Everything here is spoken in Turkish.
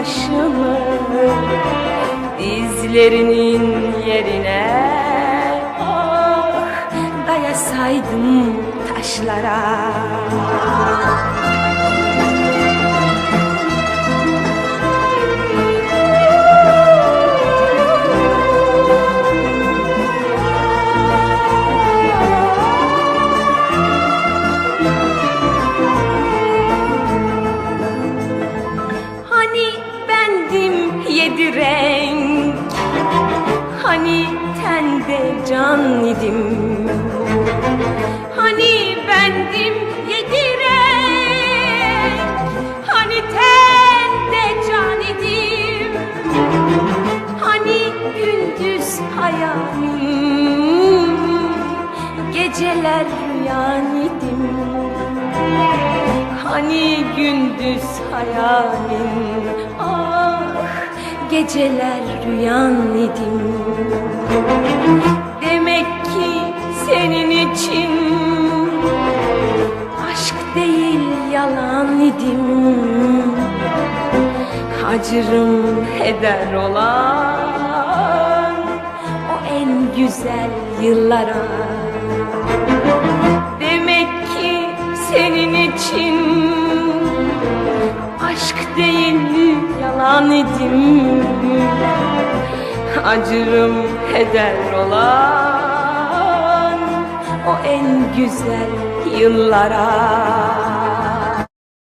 başımı Dizlerinin yerine. Ah dayasaydım taşlara yedi renk. Hani tende can idim. Hani bendim yedi renk. Hani tende can idim. Hani gündüz hayalim. Geceler rüyan idim. Hani gündüz hayalim geceler rüyan idim. Demek ki senin için Aşk değil yalan idim. Acırım heder olan O en güzel yıllara. Demek ki senin için yalan idim Acırım heder olan O en güzel yıllara